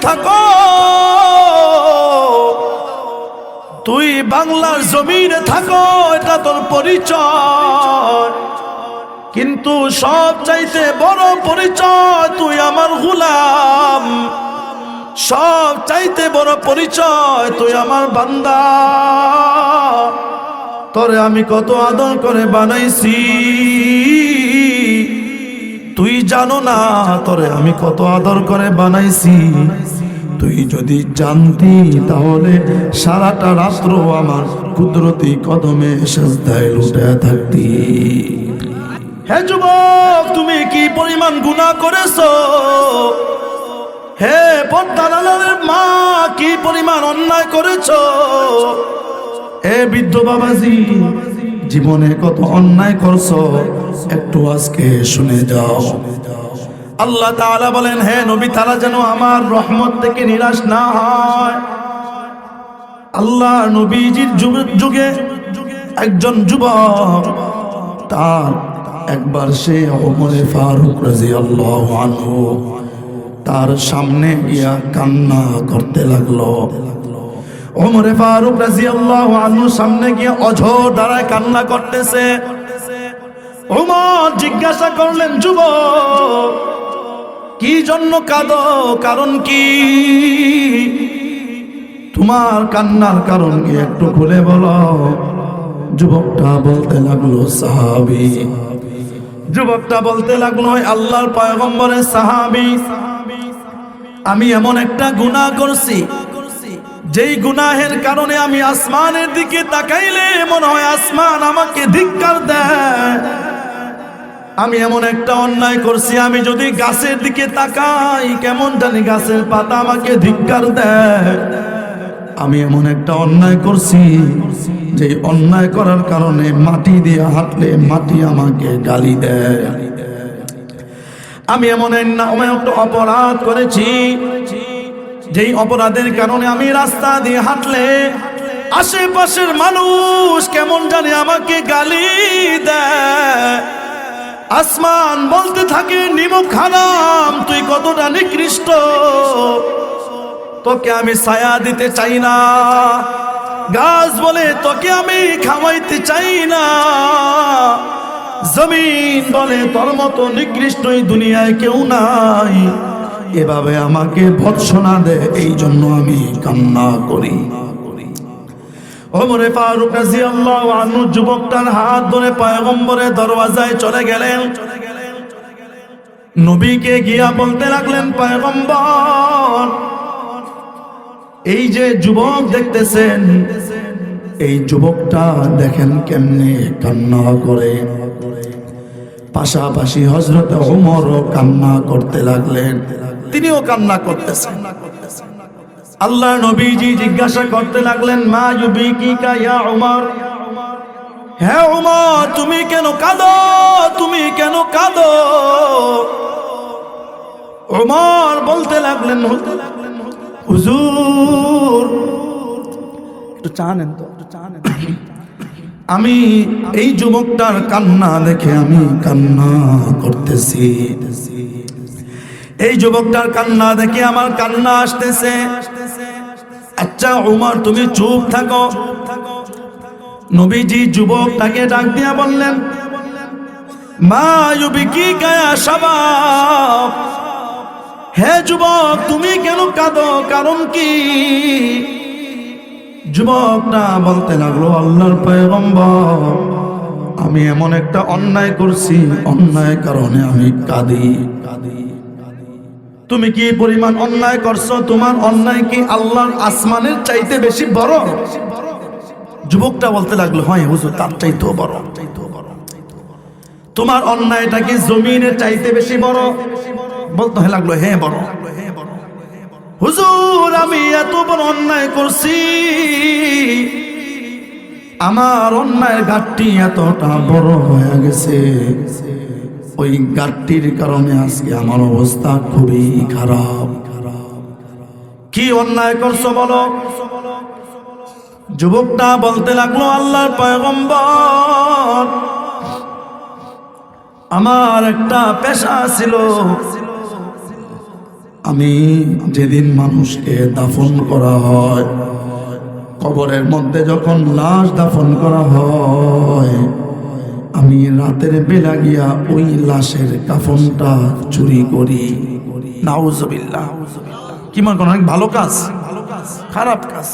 থাকো। তুই বাংলার জমিনে থাকো, এটা তোর পরিচয়। কিন্তু সব চাইতে বড় পরিচয় তুই আমার গুলাম। সব চাইতে বড় পরিচয় তুই আমার বান্দা। তরে আমি কত আদর করে বানাইছি। তুই জানো না, তরে আমি কত আদর করে বানাইছি। তুই যদি জানতি তাহলে সারাটা রাত্র আমার কুদরতি কদমে সাজদায় লুটে থাকতি। হে যুবক, তুমি কি পরিমাণ গুনাহ করেছ? হে পদ্মালালের মা, কি পরিমাণ অন্যায় করেছ? হে বৃদ্ধ বাবাজি, জীবনে কত অন্যায় করছ, একটু আজকে শুনে যাও। আল্লাহ তাআলা বলেন, হে নবী, তারা যেন আমার রহমত থেকে নিরাশ না হয়। আল্লাহ নবীজির যুগ- একজন যুবক, তার একবার সে ওমরে ফারুক রাদিয়াল্লাহু আনহু, তার সামনে গিয়া কান্না করতে লাগল। ওমরে ফারুক রাদিয়াল্লাহু আনহু সামনে গিয়ে অঝোর দ্বারায় কান্না করতেছে। ওমর জিজ্ঞাসা করলেন, যুবক কি জন্য কাঁদ? কারণ কি? তোমার কান্নার কারণ কি একটু খুলে বলো। যুবকটা বলতে লাগল, সাহাবি। যুবকটা বলতে লাগল "ওই আল্লাহর পয়গম্বরের সাহাবি। আমি এমন একটা গুনাহ করছি, যেই গুনাহের কারণে আমি আসমানের দিকে তাকাইলে মনে হয় আসমান আমাকে ধিক্কার দেয়। আমি এমন একটা অন্যায় করছি, আমি যদি গাছের দিকে তাকাই, কেমন জানি গাছের পাতা আমাকে ধিক্কার দেয়। আমি এমন একটা অন্যায় করছি, যে অন্যায় করার কারণে মাটি দিয়ে হাঁটলে মাটি আমাকে গালি দেয়। আমি এমন এক- এমন একটা অপরাধ করেছি, যেই অপরাধের কারণে আমি রাস্তা দিয়ে হাঁটলে আশেপাশের মানুষ কেমন জানে আমাকে গালি দেয়। আসমান বলতে থাকে নিমুখ হারাম তুই কতটা নিকৃষ্ট? তোকে আমি ছায়া দিতে চাই না। গাছ বলে তোকে আমি খাওয়াইতে চাই না। জমিন বলে তোর মতো নিকৃষ্ট দুনিয়ায় কেউ নাই। এভাবে আমাকে ভৎসনা দে এই জন্য আমি কান্না করি। ওমরে ফারুক রাদিয়াল্লাহু আনহু যুবকটার হাত ধরে পয়গম্বরের দরওয়াজায় চলে গেলেন। নবীকে গিয়া বলতে লাগলেন, পয়গম্বর, এই যে যুবক দেখতেছেন, এই যুবকটা দেখেন কেমনে কান্না করে। পাশাপাশি হজরত ওমরও কান্না করতে লাগলেন। তিনিও কান্না করতেছেন। আল্লাহ নবীজি জিজ্ঞাসা করতে লাগলেন, মা ইউবি কি ইয়া উমর? হ্যাঁ উমর, তুমি কেন কাঁদো? তুমি কেন কাঁদো? উমর বলতে লাগলেন, হুজুর, একটু চা নেন তো, একটু চা নেন আমি এই যুবকটার কান্না দেখে আমি কান্না করতেছি। এই যুবকটার কান্না দেখে আমার কান্না আসতেছে। আচ্ছা উমর, তুমি চুপ থাকো। নবীজি যুবকটাকে ডাক দিয়া বললেন, মা কি গায়া হে যুবক, তুমি কেন কাঁদো? কারণ কি? যুবকটা বলতে লাগল, আল্লাহর পয়গম্বর, আমি এমন একটা অন্যায় করছি, অন্যায় কারণে আমি কাঁদি কাঁদি। তুমি কি পরিমাণ অন্যায় করছ? তোমার অন্যায় কি আল্লাহর আসমানের চাইতে বেশি বড়? যুবকটা বলতে লাগল, হয়, হুজুর, তার চাইতেও বড়। তোমার অন্যায়টা কি জমিনের চাইতে বেশি বড়? বলতে হয়, লাগল হ্যাঁ বড়। হুজুর, আমি এত বড় অন্যায় করছি। আমার অন্যায়ের ঘাটটি এতটা বড় হয়ে গেছে। ওই ঘাটতির কারণে আজকে আমার অবস্থা খুবই খারাপ। কি অন্যায় করছ বলো? যুবকটা বলতে লাগল, আল্লাহর পয়গম্বর, আমার একটা পেশা ছিল। আমি যেদিন মানুষকে দাফন করা হয়, কবরের মধ্যে যখন লাশ দাফন করা হয় আমি রাতের বেলা গিয়া ওই লাশের কাফনটা চুরি করি। নাউজবিল্লাহ। কি মনে করেন, অনেক ভালো কাজ? খারাপ কাজ।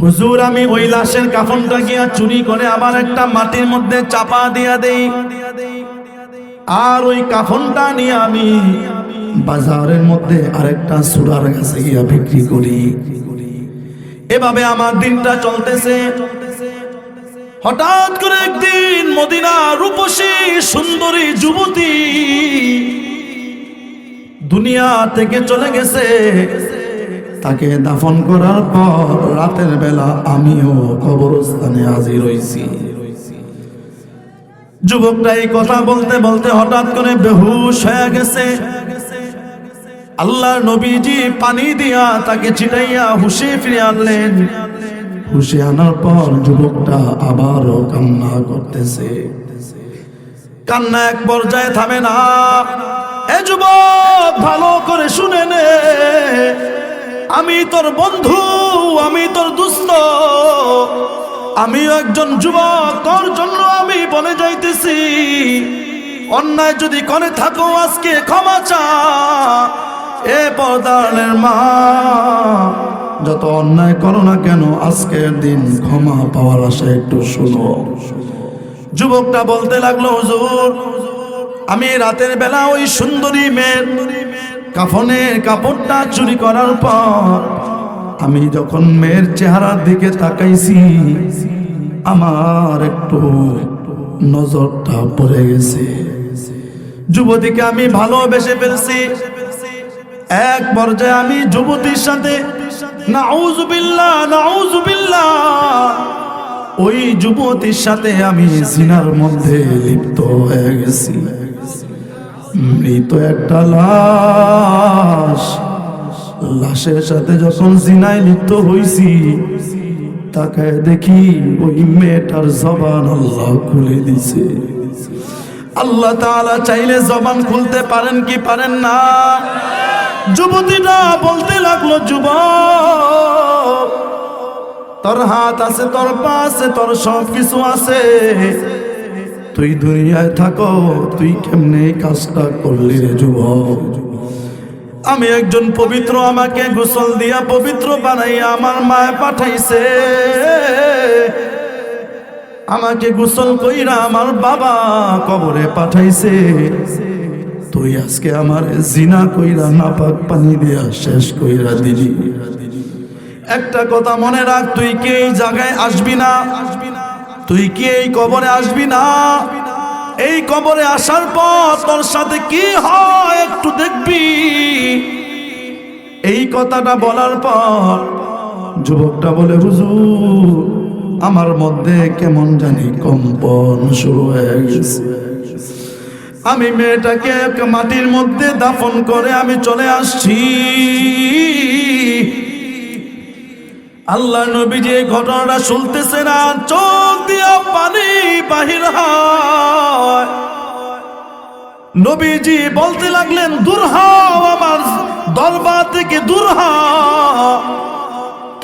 হুজুর, আমি ওই লাশের কাফনটা গিয়া চুরি করে আবার একটা মাটির মধ্যে চাপা দিয়া দেই। আর ওই কাফনটা নিয়ে আমি বাজারের মধ্যে আরেকটা সুরার কাছে গিয়া বিক্রি করি। এভাবে আমার দিনটা চলতেছে। হঠাৎ করে একদিন মদিনা রূপসী সুন্দরী যুবতী দুনিয়া থেকে চলে গেছে। তাকে দাফন করার পর রাতের বেলা আমিও কবরস্থানে হাজির হইছি। যুবকটা এই কথা বলতে বলতে হঠাৎ করে বেহুশ হয়ে গেছে। আল্লাহ নবীজি পানি দিয়া তাকে ছিটাইয়া হুশে ফিরে আনলেন। হুশে আনার পর যুবকটা আবারও কান্না করতেছে। কান্না এক পর্যায়ে থামে না। এ যুবক, ভালো করে শুনে নে। আমি তোর বন্ধু, আমি তোর দুস্থ। আমিও একজন যুবক, তোর জন্য আমি বলে যাইতেছি। অন্যায় যদি করে থাকো, আজকে ক্ষমা চা। এ পর্দারের মা যত অন্যায় করো না কেন, আজকের দিন ক্ষমা পাওয়ার আশা একটু শুনো। যুবকটা বলতে লাগল, হুজুর, আমি রাতের বেলা ওই সুন্দরী মেয়ের কাফনের কাপড়টা চুরি করার পর আমি যখন মেয়ের চেহারার দিকে তাকাইছি, আমার একটু নজরটা পড়ে গেছে। যুবতীকে আমি ভালোবেসে ফেলছি। এক পর্যায়ে আমি যুবতীর সাথে নাউজুবিল্লাহ নাউজুবিল্লাহ ওই যুবতীর সাথে আমি জিনার মধ্যে লিপ্ত হয়ে গেছি। মৃত একটা লাশ। লাশের সাথে যখন জিনায় লিপ্ত হইছি তাকায় দেখি ওই মেয়েটার জবান আল্লাহ খুলে দিছে। আল্লাহ তাআলা চাইলে জবান খুলতে পারেন কি পারেন না? যুবতীটা বলতে লাগল, যুবক, তোর হাত আছে, তোর পা আছে, তোর সব কিছু আছে। তুই দুনিয়ায় থাকো, তুই কেমনে কাজটা করলি রে যুবক? আমি একজন পবিত্র, আমাকে গোসল দিয়া পবিত্র বানাইয়া আমার মায় পাঠাইছে। আমাকে গোসল কইরা আমার বাবা কবরে পাঠাইছে। তুই আজকে আমার জিনা কইরা নাপাক পানি দিয়া শেষ কইরা দিলি একটা কথা মনে রাখ, তুই কি এই জায়গায় আসবি না? তুই কি এই কবরে আসবি না? এই কবরে আসার পর তোর সাথে কি হয় একটু দেখবি। এই কথাটা বলার পর যুবকটা বলে, হুজুর, আমার মধ্যে কেমন জানি কম্পন শুরু হয়ে গেছে। আমি মেয়েটাকে মাটির মধ্যে দাফন করে আমি চলে আসছি। আল্লাহ নবী যে ঘটনাটা শুনতেছে না, চোখ দিয়া পানি বাহির নবীজি বলতে লাগলেন, দূর আমার দরবার থেকে, দূর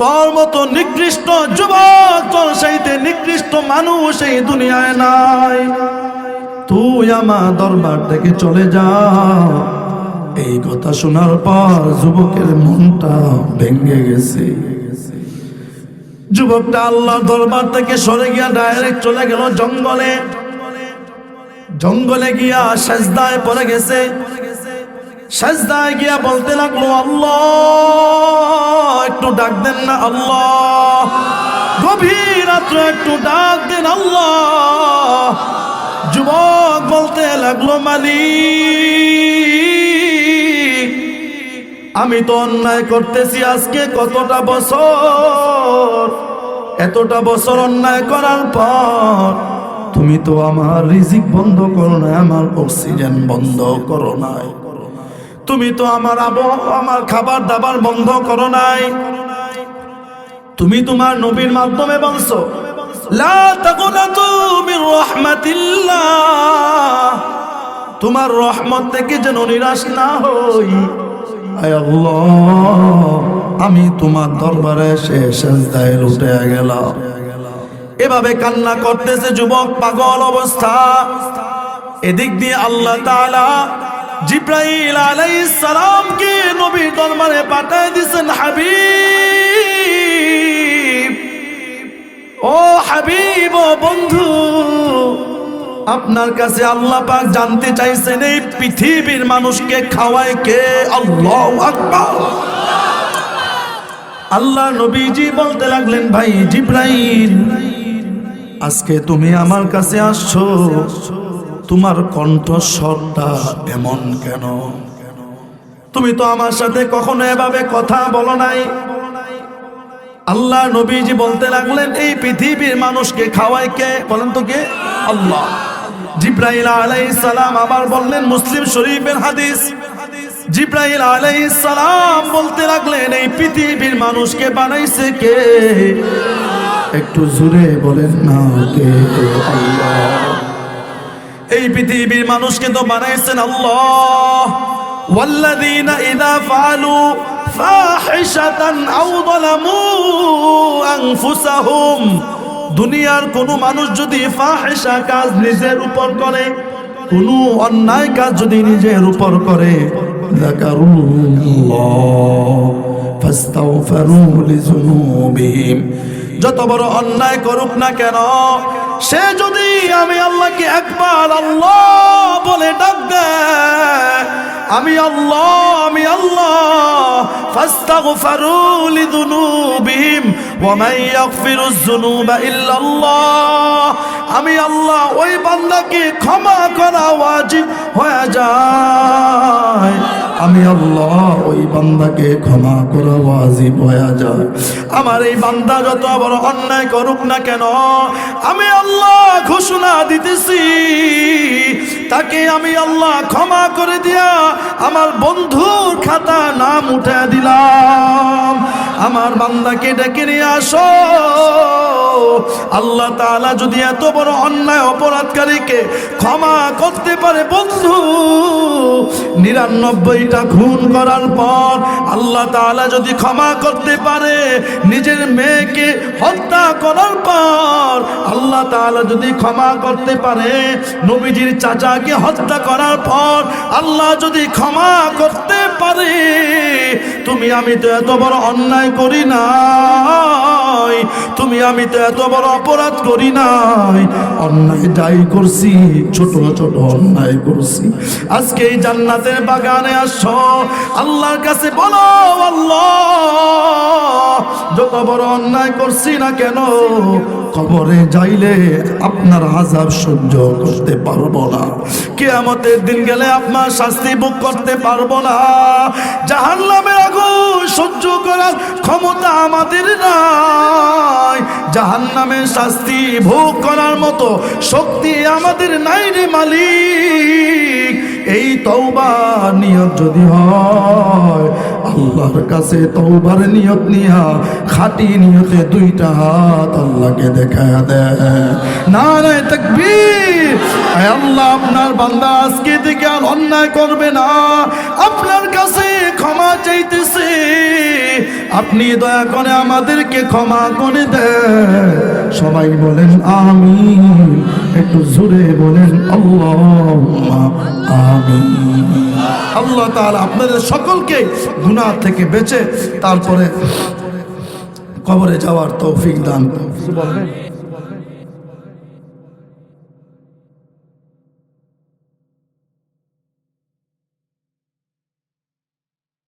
তোর মতো নিকৃষ্ট যুবক, তোর সাইতে নিকৃষ্ট মানুষ এই দুনিয়ায় নাই। তুই আমার দরবার থেকে চলে যা। এই কথা শোনার পর যুবকের মনটা ভেঙে গেছে। যুবকটা আল্লাহ দরবার থেকে সরে গিয়া ডাইরেক্ট চলে গেল জঙ্গলে। জঙ্গলে গিয়া সাজদায় পড়ে গেছে। সাজদায় গিয়া বলতে লাগল, আল্লাহ, একটু ডাক দেন না, আল্লাহ। গভীর রাত্রে একটু ডাক দেন, আল্লাহ। যুবক বলতে লাগল, মালিক, আমি তো অন্যায় করতেছি আজকে কতটা বছর? এতটা বছর অন্যায় করার পর তুমি তো আমার রিজিক বন্ধ করো না আমার অক্সিজেন বন্ধ করো নাই। তুমি তো আমার আবহাওয়া আমার খাবার দাবার বন্ধ করো নাই। তুমি তোমার নবীর মাধ্যমে বলছো তোমার রহমত থেকে যেন নিরাশ না হই। আমি তোমার দরবারে সেজদায় লুটে গেলাম। এভাবে কান্না করতেছে যুবক পাগল অবস্থা। এদিক দিয়ে আল্লাহ জিব্রাইল আলাইহিস সালামকে নবীর দরবারে পাঠিয়ে দিয়েছেন হাবিব। ও হাবিব, ও বন্ধু, আপনার কাছে আল্লাহ পাক জানতে চাইছেন এই পৃথিবীর মানুষকে খাওয়ায় কে? আল্লাহ আকবার। আল্লাহ নবীজি বলতে লাগলেন, ভাই জিব্রাইল, আজকে তুমি আমার কাছে আসছো। তোমার কণ্ঠস্বরটা এমন কেন? তুমি তো আমার সাথে কখনো এভাবে কথা বলো নাই। আল্লাহ নবীজি বলতে লাগলেন এই পৃথিবীর মানুষকে খাওয়ায় কে বলেন তো কে আল্লাহ জিব্রাইল আলাইহিস সালাম আবার বললেন মুসলিম শরীফের হাদিস জিব্রাইল আলাইহিস সালাম বলতে লাগলেন এই পৃথিবীর মানুষকে বানাইছে কে একটু জোরে বলেন না কে আল্লাহ এই পৃথিবীর মানুষকে তো বানাইছেন আল্লাহ والذين إذا فعلوا দুনিয়ার কোনো মানুষ যদি ফাহেসা কাজ নিজের উপর করে, কোনো অন্যায় কাজ যদি নিজের উপর করে যত বড় অন্যায় করুক না কেন, সে যদি আমি আল্লাহকে একবার আল্লাহ বলে ডাক দেয় আমি আল্লাহ আমি আল্লাহ। ফাস্তাগফিরু লিযুনুবিহিম ওয়া মান ইয়াগফিরুয যুনুবা ইল্লাল্লাহ। আমি আল্লাহ, ওই বান্দাকে ক্ষমা করা ওয়াজিব হয়ে যায়। আমি আল্লাহ ওই বান্দাকে ক্ষমা করা ওয়াজিব হয়ে যায়। আমার এই বান্দা যত বড় অন্যায় করুক না কেন, আমি আল্লাহ ঘোষণা দিতেছি, তাকে আমি আল্লাহ ক্ষমা করে দিয়া আমার বন্ধুর খাতা নাম উঠে দিলাম। আমার বান্দাকে ডেকে নিয়ে আসো। আল্লাহ তাআলা যদি এত বড় অন্যায় অপরাধকারীকে ক্ষমা করতে পারে, বন্ধু নিরানব্বইটা খুন করার পর আল্লাহ তাআলা যদি ক্ষমা করতে পারে, নিজের মেয়েকে হত্যা করার পর আল্লাহ তাআলা যদি ক্ষমা করতে পারে, নবীজির চাচাকে হত্যা করার পর আল্লাহ যদি ক্ষমা করতে পারে, তুমি আমি তো এত বড় অন্যায় করি নাই। তুমি আমি তো এত বড় অপরাধ করি নাই। অন্যায় যাই করছি, ছোট ছোট অন্যায় করছি। আজকে এই জান্নাতের বাগানে আসো আল্লাহর কাছে বলো, আল্লাহ, যত বড় অন্যায় করছি না কেন, কবরে যাইলে আপনার আজাব সহ্য করতে পারব না। কেয়ামতের দিন গেলে আপনার শাস্তি ভোগ করতে পারব না। জাহান্নামের আগুন সহ্য করার ক্ষমতা আমাদের নাই জাহান্নামের শাস্তি ভোগ করার মতো শক্তি আমাদের নাই রে মালিক। এই তওবা নিয়ত যদি হয়, আল্লাহর কাছে তৌবার নিয়ত নিয়া, খাটি নিয়তে দুইটা হাত আল্লাহকে দেখায়া দেয়। না নাই তাকবীর আল্লাহ, আপনার বান্দা আজকে থেকে আর অন্যায় করবে না। আপনার কাছে ক্ষমা চাইতেছে। আপনি দয়া করে আমাদেরকে ক্ষমা করে দেন। সবাই বলেন আমি একটু জোরে বলেন আল্লাহ তাহলে আপনাদের সকলকে গুনা থেকে বেঁচে তারপরে কবরে যাওয়ার তৌফিক দান করুন।